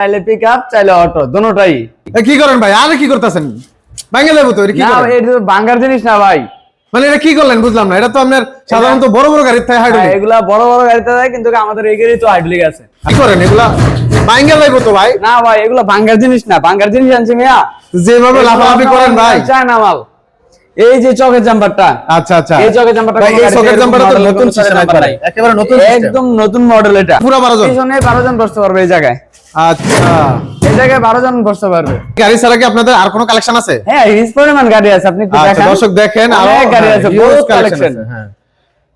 চাইলে pick up চাইলে auto কি করেন ভাই? আরে কি করতেছেন? ভাঙে তো কি না এটা তো বাঙ্গার জিনিস না ভাই। মানে এটা কি করলেন? বুঝলাম না। এটা তো আপনার সাধারণত বড় বড় গাড়ির থাকে হ্যাঁ, হাইড্রোলিক এগুলা বড় বড় গাড়িতে দেয় কিন্তু আমাদের এই গাড়ি তো হাইড্রোলিক আছে। কি করেন? এগুলা তো ভাই। না ভাই এগুলা বাঙ্গার জিনিস না। বাঙ্গার জিনিস আনছি মিয়া। যেভাবে লাফালাফি করেন ভাই। চায় না মাল এই যে চকের জাম্পারটা। আচ্ছা আচ্ছা। এই চকের জাম্পারটা এই চকের জাম্পারটা তো নতুন একবারে। নতুন একদম নতুন মডেল এটা। পুরো 12 জন? পিছনে বারো জন বসতে পারবে এই জায়গায়। আচ্ছা। এই জায়গায় বারো জন বসতে পারবে। গাড়ি ছাড়া কি আপনাদের আর কোনো কালেকশন আছে? হ্যাঁ হিস পরিমাণ গাড়ি আছে আপনি একটু আচ্ছা দেখান। দর্শক দেখেন আরও গাড়ি হ্যাঁ, আছে বহুত কালেকশন হ্যাঁ।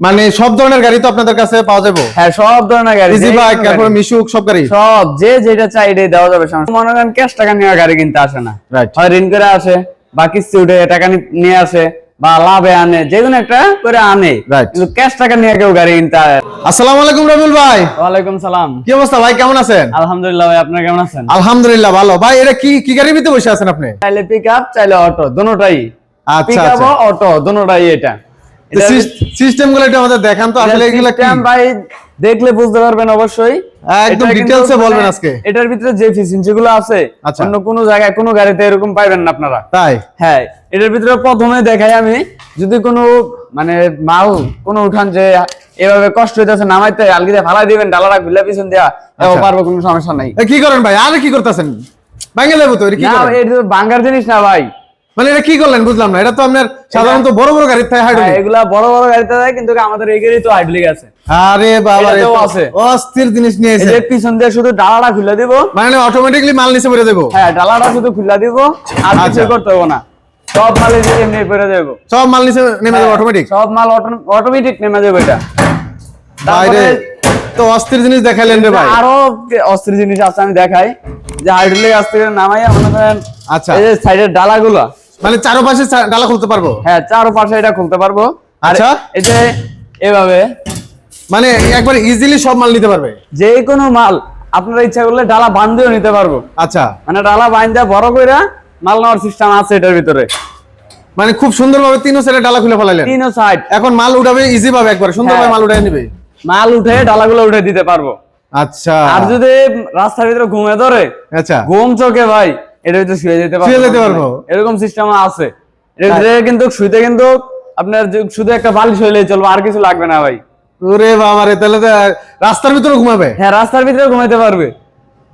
মানে সব ধরনের গাড়ি তো আপনাদের কাছে পাওয়া যাবে। হ্যাঁ সব ধরনের গাড়ি ইজি বাইক তারপরে। মিশুক সব গাড়ি। সব যে যেটা চাই এটাই দেওয়া যাবে মনে করেন ক্যাশ টাকা নেওয়া গাড়ি কিনতে আসে না. হয় ঋণ করে আসে বা কিস্তি উঠে টাকা নিয়ে আসে। বা লাভে আনে যে কোনো একটা করে আনে। কিন্তু ক্যাশ টাকা নিয়ে কেউ গাড়ি কিনতে আসে আসসালামু আলাইকুম রবিউল ভাই। ওয়ালাইকুম সালাম। কি অবস্থা ভাই কেমন আছেন? আলহামদুলিল্লাহ ভাই আপনি কেমন আছেন? আলহামদুলিল্লাহ ভালো। ভাই এটা কি কি গাড়ির ভিতরে বসে আছেন আপনি? চাইলে পিক আপ চাইলে অটো দুটোটাই। আচ্ছা, পিকআপ আচ্ছা। অটো দুটোটাই এটা- সিস্টেমগুলো একটু আমাদের দেখান তো আসলে এগুলো কি ভাই দেখলে বুঝতে পারবেন অবশ্যই একদম এটা কিন্তু details এ বলবেন মানে আজকে। এটার ভিতরে যে গুলো আছে আচ্ছা। অন্য কোনো জায়গায় কোনো গাড়িতে এরকম না আপনারা তাই হ্যাঁ এটার ভিতরে প্রথমে দেখাই আমি যদি কোনো মানে মাল কোনো উঠান যে এভাবে কষ্ট হইতেছে নামাইতে আলগিতে ফালাই দিবেন ডালাটা খুলে পিছন দিয়া এও আচ্ছা। পারব কোনো সমস্যা নাই কি করেন ভাই আরে কি করতেছেন ভাঙে লেবু তো কি না? এটা জিনিস না ভাই মানে এটা কি করলেন বুঝলাম না এটা তো আপনার সাধারণত বড় বড় গাড়ির থাকে হ্যাঁ, হাইড্রোলিক এগুলা বড় বড় গাড়িতে দেয় কিন্তু আমাদের এই গাড়ি তো হাইড্রোলিক আছে। আরে বাবা তো আছে। অস্থির জিনিস নিয়ে এই এসে যে পিছন দিয়ে শুধু ডালাটা খুলে দিব। মানে অটোমেটিকলি মাল নিচে পড়ে দেবো। হ্যাঁ ডালাটা শুধু খুলে দিব আর কিছু আচ্ছা। করতে হবে না। সব মাল এই যে এমনি করে দেবো। সব মাল নিচে নেমে যাবে অটোমেটিক সব মাল অটোমেটিক নেমে যাবে এটা। বাইরে তো অস্থির জিনিস দেখাইলেন রে ভাই। আরও অস্থির জিনিস আছে আমি দেখাই যে হাইড্রোলিক আজ নামাই করেন আচ্ছা। এই যে সাইডের ডালাগুলো মানে চারপাশে ডালা খুলতে পারব? হ্যাঁ চার পাশে এটা খুলতে পারব। আর আচ্ছা। এই যে এভাবে। মানে একবার ইজিলি সব মাল নিতে পারবে? যে কোনো মাল আপনারা ইচ্ছা করলে ডালা বান্ধিও নিতে পারব। আচ্ছা। মানে ডালা বান্ধা বড় কইরা মাল নেওয়ার সিস্টেম আছে এটার ভিতরে। মানে খুব সুন্দরভাবে তিনও সাইডে ডালা খুলে ফেলাইলেন। তিনও সাইড এখন মাল উঠাবে ইজি ভাবে একবার সুন্দরভাবে হ্যাঁ। মাল উঠাই নিবে। মাল উঠে ডালাগুলো উঠে দিতে পারব। আচ্ছা। আর যদি রাস্তার ভিতরে ঘুমে ধরে আচ্ছা। ঘুম চোখে ভাই এটা শুয়ে যেতে পারব শুয়ে যেতে পারব? এরকম সিস্টেম আছে। ভিতরে কিন্তু শুইতে কিন্তু আপনার শুধু একটা বালিশ হইলেই চলবে আর কিছু লাগবে না ভাই। ওরে তাহলে রাস্তার ভিতরে ঘুমাবে? হ্যাঁ রাস্তার ভিতরে ঘুমাইতে পারবে।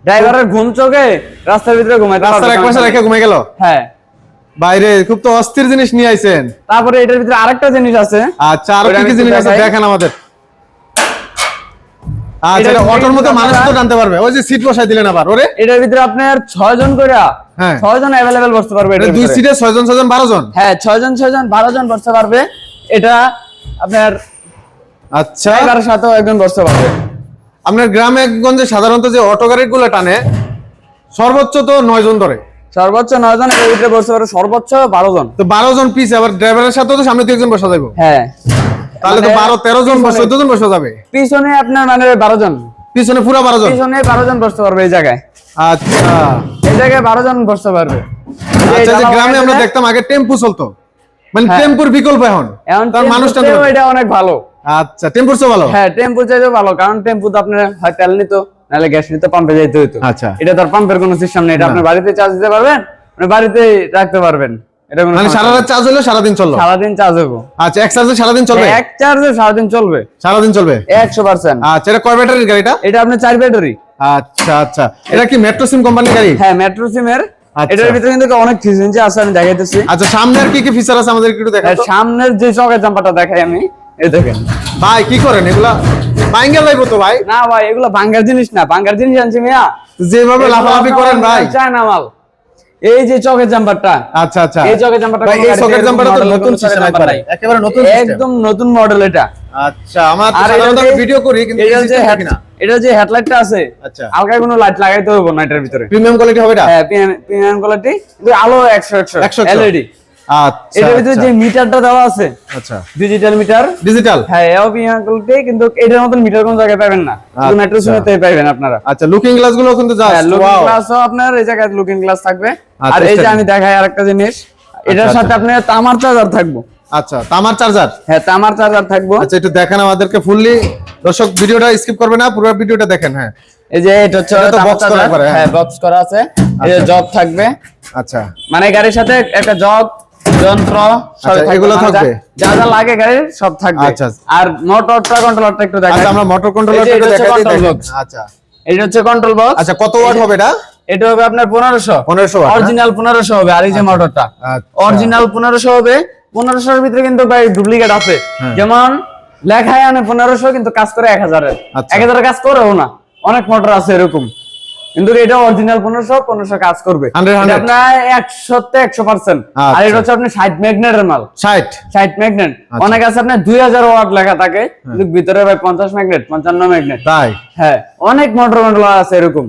ড্রাইভারের ঘুম চোখে রাস্তার ভিতরে ঘুমাইতে রাস্তার এক পাশে রেখে ঘুমে গেল? হ্যাঁ। বাইরে খুব তো অস্থির জিনিস নিয়ে আইছেন। তারপরে এটার ভিতরে আরেকটা জিনিস আছে। আচ্ছা আর কি জিনিস আছে দেখেন আমাদের। আচ্ছা অটোর মতো মানুষ তো টানতে পারবে। ওই যে সিট বসাই দিলেন আবার ওরে? এটার ভিতরে আপনার ছয় জন করে হ্যাঁ। ছয় জন অ্যাভেলেবেল বসতে পারবে এটা দুই সিটে ছয়জন ছয়জন বারো জন? হ্যাঁ ছয় জন ছয় জন বারো জন বসতে পারবে। এটা আপনার আচ্ছা। ড্রাইভারের সাথেও একজন বসতে পারবে। আপনার গ্রামে গঞ্জে সাধারণত যে অটো গাড়ি গুলো টানে সর্বোচ্চ তো নয় জন ধরে। সর্বোচ্চ নয় জন এর ভিতরে বসতে পারবে সর্বোচ্চ বারো জন। তো বারো জন পিস আবার ড্রাইভারের সাথে তো সামনে দুই একজন বসা যাবে হ্যাঁ। তাহলে তো মানে বারো তেরো জন পিছনে- চোদ্দ জন বসা যাবে? পিছনে আপনার মানে বারো জন। পিছনে পুরো বারো জন? পিছনে বারো জন বসতে পারবে এই জায়গায়। আচ্ছা। এই জায়গায় বারো জন বসতে পারবে। আচ্ছা যে গ্রামে আমরা দেখতাম আগে টেম্পু চলতো। মানে হ্যাঁ। টেম্পুর বিকল্প এখন। এখন তার মানুষটা এটা অনেক ভালো। আচ্ছা টেম্পুর চেয়ে ভালো? হ্যাঁ টেম্পু চাইতেও ভালো কারণ টেম্পু তো আপনার হয় তেল নিত নাহলে গ্যাস নিত পাম্পে যাইতে হইতো। আচ্ছা। এটা তার পাম্পের কোনো সিস্টেম নেই এটা আপনি বাড়িতে চার্জ দিতে পারবেন আপনি বাড়িতে রাখতে পারবেন। এটা মানে সারা রাত চার্জ হলো সারাদিন চলল? নেই। সারাদিন চার্জ হব আচ্ছা এক চার্জে সারাদিন চলবে? এক চার্জে চলবে। চলবে? আচ্ছা এটা কয় ব্যাটারির গাড়িটা এটা? আপনি চার ব্যাটারি। আচ্ছা আচ্ছা। এটা কি মেট্রো সিম কোম্পানির গাড়ি? হ্যাঁ মেট্রো আচ্ছা। এটার ভিতরে কিন্তু অনেক আছে আমি দেখাইতেছি। আচ্ছা সামনে আর কি কি ফিচার আছে আমাদের একটু আর সামনের যে চকের জাম্পারটা দেখাই আমি এই দেখেন। ভাই কি করেন এগুলা? বাইঙ্গেল লাইব তো ভাই। না ভাই এগুলো ভাঙ্গার জিনিস না ভাঙ্গার জিনিস আনছি মিয়া। যেভাবে লাফালাফি করেন ভাই। চায় না মাল। এই যে চকের জাম্পারটা। আচ্ছা আচ্ছা। এই চকের জাম্পারটা এই চকের জাম্পারটা তো নতুন সিস্টেম একবারে। একেবারে নতুন একদম নতুন মডেল এটা। আচ্ছা আমার সাধারণত আমি ভিডিও করি কিন্তু এটা এই যে না। এটা যে হেডলাইটটা আছে আচ্ছা। হালকা কোনো লাইট লাগাইতে হবে না এটার ভিতরে। প্রিমিয়াম কোয়ালিটি হবে এটা? হ্যাঁ প্রিমিয়াম কোয়ালিটি কিন্তু আলো একশো একশো 100 এলইডি এটার ভিতরে যে মিটারটা দেওয়া আছে আচ্ছা। Digital meter. ডিজিটাল হ্যাঁ এও প্রিমিয়াম কিন্তু এটার মতন মিটার কোন জায়গায় পাবেন না। শুধু মেট্রো আচ্ছা। পাবেন আপনারা। আচ্ছা লুকিং গ্লাসগুলো কিন্তু হ্যাঁ লুকিং গ্লাসও আপনার এই জায়গায় লুকিং গ্লাস থাকবে। আচ্ছা, আর এই যে আমি দেখাই আরেকটা জিনিস এটার আচ্ছা, সাথে আপনার তামার চার্জার থাকব। আচ্ছা তামার চার্জার হ্যাঁ তামার চার্জার থাকব। আচ্ছা একটু দেখেন আমাদেরকে ফুললি দর্শক ভিডিওটা স্কিপ করবে না পুরো ভিডিওটা দেখেন হ্যাঁ। এই যে এটা হচ্ছে তো করা। হ্যাঁ। হ্যাঁ বক্স করা আছে। এই যে জগ থাকবে। আচ্ছা। মানে গাড়ির সাথে একটা জগ যন্ত্র সব আচ্ছা। এগুলো মানে থাকবে? যা যা লাগে গাড়ির সব থাকবে। আচ্ছা। আর মোটরটা কন্ট্রোলারটা একটু দেখাই। আচ্ছা আমরা মোটর কন্ট্রোলার এই যে এটা হচ্ছে দেখাই control দিই box। আচ্ছা। এটা হচ্ছে কন্ট্রোল বক্স আচ্ছা কত ওয়াট হবে এটা? এটা হবে আপনার পনেরোশো। 1500 অরিজিনাল পনেরোশো হবে আর এই যে মোটরটা। অরিজিনাল পনেরোশো হবে। ভিতরে কিন্তু ভাই ডুপ্লিকেট আছে। হ্যাঁ। যেমন লেখায় আনে পনেরোশো কিন্তু কাজ করে এক হাজারের। এক হাজারের কাজ করেও না। অনেক মোটর আছে এরকম। কিন্তু এটা অরিজিনাল পনেরোশো পনেরোশো কাজ করবে। 100, 100 এটা আপনার একশোতে একশো পার্সেন্ট আর আচ্ছা। এটা হচ্ছে আপনার ষাট ম্যাগনেটের মাল। 60 ষাট ম্যাগনেট আচ্ছা। অনেক আছে আপনার দুই হাজার ওয়াট লেখা থাকে। কিন্তু ভিতরে ভাই পঞ্চাশ ম্যাগনেট পঞ্চান্ন ম্যাগনেট তাই? হ্যাঁ অনেক মোটর আছে এরকম।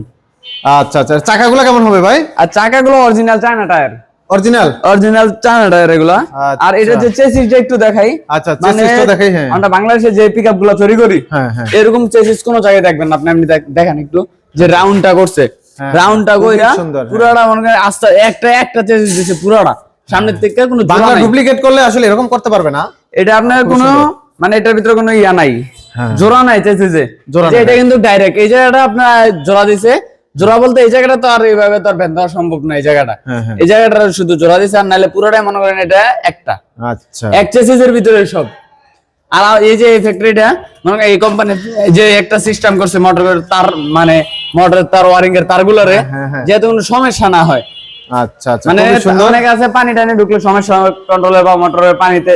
আচ্ছা আচ্ছা। চাকাগুলো কেমন হবে ভাই? আর চাকাগুলো original China tyre original original China tyre এগুলা। আর এটা যে চেসিসটা একটু দেখাই আচ্ছা, টা দেখাই, হ্যাঁ। আমরা বাংলাদেশে যে পিকআপগুলো তৈরি করি হ্যাঁ, হ্যাঁ। এরকম চেসিস কোন জায়গায় দেখবেন না। আপনি এমনি দেখেন একটু। যে রাউন্ডটা করছে। হ্যাঁ, রাউন্ডটা কইরা সুন্দর, হ্যাঁ। পুরাটা মনে করেন আস্তে একটা একটা চেসিস দিছে পুরাটা। সামনের থেকে কোনো বাংলা ডুপ্লিকেট করলে আসলে এরকম করতে পারবে না। এটা আপনার কোনো মানে এটার ভিতরে কোনো ইয়া নাই। হ্যাঁ। জোড়া নাই চেসিসে জোড়া যে এটা কিন্তু ডাইরেক্ট এই জায়গাটা আপনার জোড়া দিছে। জোড়া বলতে এই জায়গাটা তো আর এইভাবে তো আর ভেদ দেওয়া সম্ভব না এই জায়গাটা। হ্যাঁ, হ্যাঁ। এই জায়গাটা শুধু জোড়া দিছে আর নাহলে পুরোটাই মনে করেন এটা একটা। আচ্ছা। এক চেসিসের ভিতরে সব। আর এই যে এই ফ্যাক্টরিটা মনে এই কোম্পানি যে একটা সিস্টেম করছে মোটরের তার মানে মোটরের তার ওয়ারিং এর তারগুলোরে হ্যাঁ, হ্যাঁ। যাতে কোনো সমস্যা না হয়। আচ্ছা আচ্ছা মানে অনেক আছে পানি টানি ঢুকলে সমস্যা কন্ট্রোলের বা মোটরের পানিতে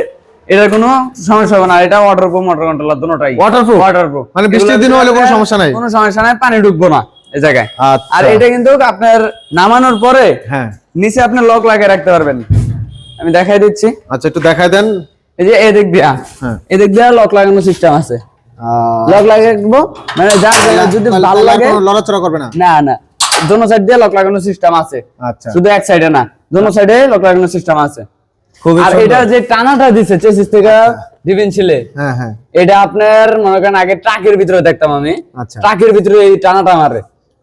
এটার কোনো সমস্যা হবে না। এটা ওয়াটার প্রুফ মোটর কন্ট্রোলার দুটোটাই Waterproof? ওয়াটার প্রুফ মানে বৃষ্টির দিনে হলে কোনো সমস্যা নাই? কোনো সমস্যা নাই পানি ঢুকবো না এই জায়গায়। আচ্ছা। আর এটা কিন্তু আপনার নামানোর পরে হ্যাঁ। নিচে আপনি লক লাগিয়ে রাখতে পারবেন। আমি দেখাই দিচ্ছি। আচ্ছা একটু দেখাই দেন। এই যে এদিক দিয়া হ্যাঁ। এদিক দিয়া লক লাগানোর সিস্টেম আছে। লক লাগিয়ে রাখব মানে যার যদি ভালো লাগে লড়াচড়া করবে না? না না। দোনো সাইড দিয়ে লক লাগানোর সিস্টেম আছে। আচ্ছা। শুধু এক সাইডে না দোনো সাইডে লক লাগানোর সিস্টেম আছে। আর এটা যে টানাটা দিছে চেসিস থেকে দিবেন ছিলে হ্যাঁ হ্যাঁ। এটা আপনার মনে করেন আগে ট্রাকের ভিতরে দেখতাম আমি। আচ্ছা। ট্রাকের ভিতরে এই টানাটা মারে।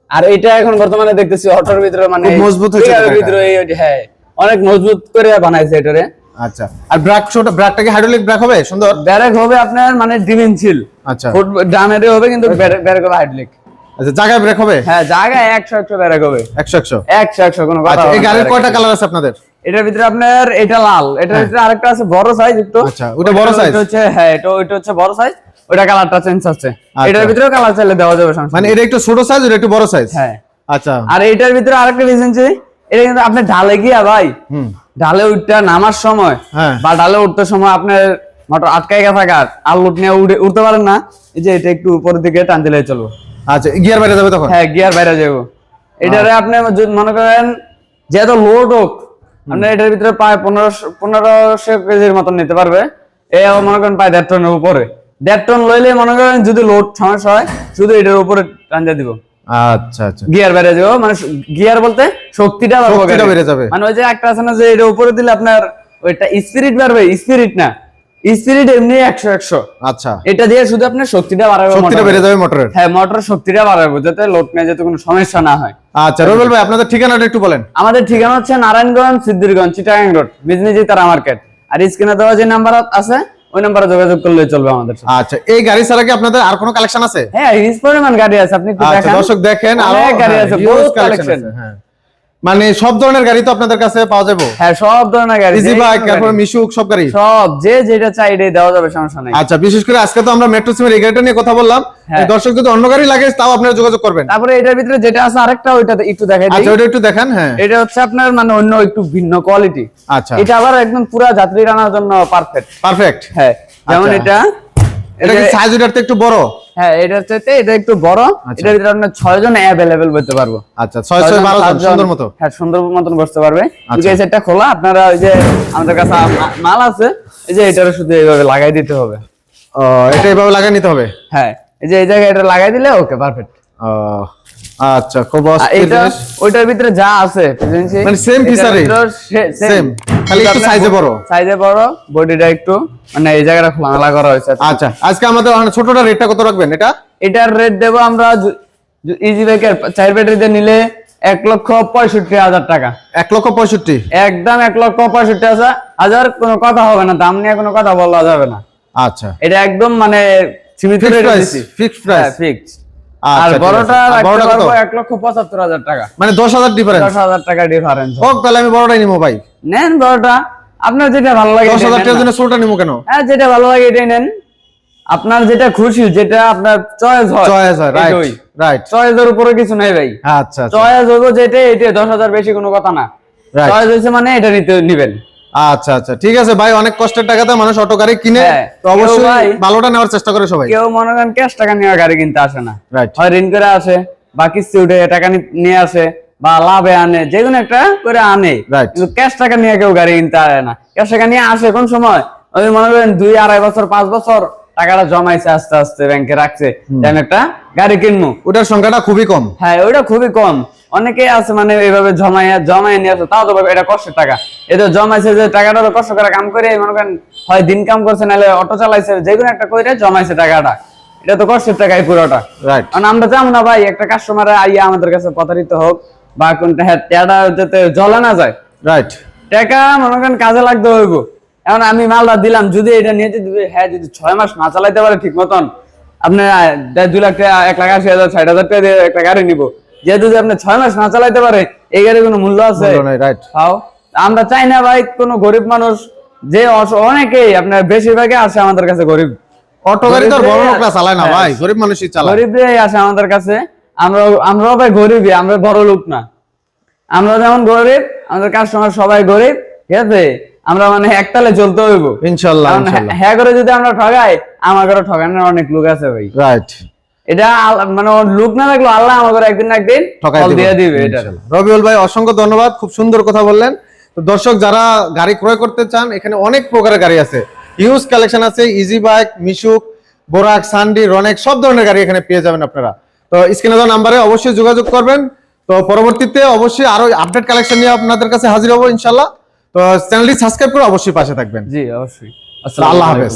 আর এটা এখন বর্তমানে দেখতেছি অটোর ভিতরে মানে মজবুত টাকাটা। ভিতরে হ্যাঁ অনেক মজবুত করে বানাইছে এটারে। আচ্ছা। আর ব্রেক ছোট ব্রেকটা কি হাইড্রোলিক ব্রেক হবে? সুন্দর? ব্যারেক হবে আপনার মানে ডিমেনশিল আচ্ছা। ডানেরে হবে কিন্তু ব্যারেক হবে হাইড্রোলিক আচ্ছা জায়গায় ব্রেক হবে? হ্যাঁ জায়গায় একশো একশো ব্যারেক হবে। একশো একশো? একশো একশো কোনো কথা আচ্ছা এই গাড়ির কয়টা কালার আছে আপনাদের? এটার ভিতরে আপনার এটা লাল। এটার ভিতরে আরেকটা আছে বড় সাইজ একটু। আচ্ছা, ওটা বড় size? ওটা হচ্ছে হ্যাঁ এটা ওইটা হচ্ছে বড় সাইজ ওটা কালারটা চেঞ্জ আছে। আচ্ছা। এটার ভিতরে কালার চাইলে দেওয়া যাবে মানে এটা একটু ছোট সাইজ এটা একটু বড় সাইজ হ্যাঁ। আচ্ছা। আর এটার ভিতরে আরেকটা রিজেন্সি এটা কিন্তু আপনি ঢালে গিয়া ভাই ঢালে উঠতে নামার সময় হ্যাঁ। বা ঢালে উঠতে সময় আপনার মোটর আটকাই গেছে থাকার আর লুট নিয়ে উঠে উঠতে পারেন না। এই যে এটা একটু উপরের দিকে টান দিলে চলবো। আচ্ছা গিয়ার বাইরে যাবে তখন? হ্যাঁ গিয়ার বাইরে যাব। এটারে আপনি যদি মনে করেন যেহেতু লোড হোক আপনি এটার ভিতরে প্রায় পনেরোশো পনেরোশো কেজির মতন নিতে পারবে। আবার মনে করেন প্রায় দেড় টনের উপরে। দেড় টন লইলে মনে করেন যদি লোড সমস্যা হয় শুধু এটার উপরে টান দিয়ে দিব। আচ্ছা আচ্ছা। গিয়ার বেড়ে যাব মানে গিয়ার বলতে শক্তিটা শক্তিটা বেড়ে যাবে। মানে ওই যে একটা আছে না যে এটা উপরে দিলে আপনার ওইটা স্পিরিট বাড়বে স্পিরিট না। স্পিরিট এমনি একশো একশো। আচ্ছা। এটা দিয়ে শুধু আপনার শক্তিটা বাড়াবে শক্তিটা বেড়ে যাবে মোটরের হ্যাঁ মোটর শক্তিটা বাড়াবে যাতে লোড নিয়ে যাতে কোনো সমস্যা না হয়। আচ্ছা রবিল ভাই আপনাদের ঠিকানাটা একটু বলেন। আমাদের ঠিকানা হচ্ছে নারায়ণগঞ্জ সিদ্ধিরগঞ্জ চিটাগাং রোড বিজনেজি তারা মার্কেট। আর স্ক্রিনে দেওয়া যে নাম্বার আছে ওই নাম্বারে যোগাযোগ করলে চলবে আমাদের আচ্ছা এই গাড়ি ছাড়া কি আপনাদের আর কোনো কালেকশন আছে? হ্যাঁ হিউজ পরিমাণ গাড়ি আছে আপনি একটু আচ্ছা দেখেন। দর্শক দেখেন আরও গাড়ি হ্যাঁ, আছে বহুত কালেকশন হ্যাঁ। মানে সব ধরনের গাড়ি তো আপনাদের কাছে পাওয়া যাবে। হ্যাঁ সব ধরনের গাড়ি ইজি বাইক তারপর মিশুক সব গাড়ি? সব যে যেটা চাই এটাই দেওয়া যাবে সমস্যা নেই। আচ্ছা বিশেষ করে আজকে তো আমরা মেট্রো সিমের এই গাড়িটা নিয়ে কথা বললাম। হ্যাঁ। দর্শক যদি অন্য গাড়ি লাগে তাও আপনারা যোগাযোগ করবেন। তারপরে এটার ভিতরে যেটা আছে আরেকটা ওইটা একটু দেখাই দিই। আচ্ছা ওটা একটু দেখেন হ্যাঁ। এটা হচ্ছে আপনার মানে অন্য একটু ভিন্ন কোয়ালিটি আচ্ছা। এটা আবার একদম পুরা যাত্রী আনার জন্য পারফেক্ট পারফেক্ট হ্যাঁ যেমন আচ্ছা। এটা এটা কি সাইজ ওটার একটু বড়? হ্যাঁ এটা চাইতে এটা একটু বড়। এটা ভিতরে আপনার ছয় জন अवेलेबल বলতে পারব। আচ্ছা ছয় ছয় বারো জন, সুন্দর মতো? হ্যাঁ সুন্দর মতন বসতে পারবে। আচ্ছা। আছে এটা খোলা আপনারা ওই যে আমাদের কাছে মাল আছে এই যে এটার শুধু এইভাবে লাগাই দিতে হবে। ও, এটা এইভাবে লাগিয়ে নিতে হবে? হ্যাঁ এই যে এই জায়গায় এটা লাগাই দিলে ওকে পারফেক্ট ও, আচ্ছা খুব এটা ওইটার ভিতরে যা আছে মানে same feature এ? খালি একটু size বড়। সাইজে বড় বডিটা একটু মানে এই জায়গাটা খোলামেলা করা হয়েছে। আচ্ছা আজকে আমাদের ছোটটা রেটটা কত রাখবেন এটা? এটার রেট দেবো আমরা ইজি বাইকের চার ব্যাটারিতে নিলে এক লক্ষ পঁয়ষট্টি হাজার টাকা। এক লক্ষ পঁয়ষট্টি? একদম এক লক্ষ পঁয়ষট্টি হাজার। কোনো কথা হবে না দাম নিয়ে কোনো কথা বলা যাবে না। আচ্ছা। এটা একদম মানে সীমিত Fixed রেটে price, দিছি। fixed price। ফিক্স আর বড়টা এক লক্ষ পঁচাত্তর হাজার টাকা। মানে দশ হাজার ডিফারেন্স দশ হাজার টাকা ডিফারেন্স হোক তাহলে আমি বড়টাই নিবো ভাই। নেন বড়টা। আপনার যেটা ভালো লাগে দশ হাজার টাকার জন্য ছোটটা নিবো কেন? হ্যাঁ যেটা ভালো লাগে এটাই নেন। আপনার যেটা খুশি যেটা আপনার চয়েস হয় চয়েস হয় রাইট। রাইট চয়েসের উপরে কিছু নাই ভাই। আচ্ছা আচ্ছা। চয়েস হইব যেটা এটা দশ হাজার বেশি কোনো কথা না. চয়েস হয়েছে মানে এটা নিতে নিবেন। আচ্ছা আচ্ছা ঠিক আছে ভাই অনেক কষ্টের টাকাতে মানুষ অটো গাড়ি কিনে হ্যাঁ, তো অবশ্যই ভালোটা নেওয়ার চেষ্টা করে সবাই। কেউ মনে করেন ক্যাশ টাকা নিয়ে গাড়ি কিনতে আসে না। হয় ঋণ করে আসে বা কিস্তি উঠে টাকা নিয়ে আসে বা লাভে আনে যে কোনো একটা করে আনে. কিন্তু ক্যাশ টাকা নিয়ে কেউ গাড়ি কিনতে আসে না। ক্যাশ টাকা নিয়ে আসে কোন সময়? ওই মনে করেন দুই আড়াই বছর পাঁচ বছর টাকাটা জমাইছে আস্তে আস্তে ব্যাংকে রাখছে আমি একটা গাড়ি কিনবো। ওটার সংখ্যাটা খুবই কম। হ্যাঁ ওইটা খুবই কম। অনেকেই আছে মানে এইভাবে জমাইয়া জমাই নিয়ে আসে তাও তো এটা কষ্টের টাকা। এটা জমাইছে যে টাকাটা কষ্ট করে কাম করে মনে করেন হয় দিন কাম করছে নাহলে অটো চালাইছে যে কোনো একটা করে জমাইছে টাকাটা। এটা তো কষ্টের টাকাই পুরোটা। রাইট কারণ আমরা চাবো না ভাই একটা কাস্টমার আইয়া আমাদের কাছে প্রতারিত হোক বা কোনটা হ্যাঁ টাকা যাতে জ্বলা না যায়। রাইট টাকা মনে করেন কাজে লাগতে হইব। এখন আমি মালটা দিলাম যদি এটা নিয়ে যদি হ্যাঁ যদি ছয় মাস না চালাইতে পারে ঠিক মতন আপনি আহ, দেড় দুই লাখ টাকা এক লাখ আশি হাজার ষাট হাজার টাকা দিয়ে একটা গাড়ি নিবো। যদি আপনি ছয় মাস না চালাইতে পারে এই গাড়ির কোনো মূল্য আছে? রাইট আমরা চাই না ভাই কোনো গরিব মানুষ যে অনেকেই আপনার বেশিরভাগই আসে আমাদের কাছে গরিব। অটো গাড়ি তো বড় লোকরা চালায় না হ্যাঁ। ভাই গরিব মানুষই চালায়। গরিবরাই আসে আমাদের কাছে। আমরা আমরাও ভাই গরিবই আমরা বড় লোক না। আমরা যেমন গরিব আমাদের কাস্টমার সবাই গরিব ঠিক আছে? আমরা মানে একতালে চলতে হইব। ইনশাল্লাহ হ্যাঁ করে যদি আমরা ঠগাই আমার ঘরে ঠগানোর অনেক লোক আছে ভাই। রাইট এটা মানে লোক না থাকল আল্লাহ আমার ঘরে একদিন না একদিন ফল দিয়ে দিবে এটা। রবিউল ভাই অসংখ্য ধন্যবাদ। খুব সুন্দর কথা বললেন। তো দর্শক যারা গাড়ি ক্রয় করতে চান এখানে অনেক প্রকারের গাড়ি আছে। হিউজ কালেকশন আছে ইজি বাইক মিশুক বোরাক সান্ডি রনেক সব ধরনের গাড়ি এখানে পেয়ে যাবেন আপনারা। তো স্ক্রিনে দেওয়া নাম্বারে অবশ্যই যোগাযোগ করবেন। তো পরবর্তীতে অবশ্যই আরও আপডেট কালেকশন নিয়ে আপনাদের কাছে হাজির হব ইনশাল্লাহ। তো চ্যানেলটি সাবস্ক্রাইব করে অবশ্যই পাশে থাকবেন। জি অবশ্যই। আল্লাহ হাফেজ।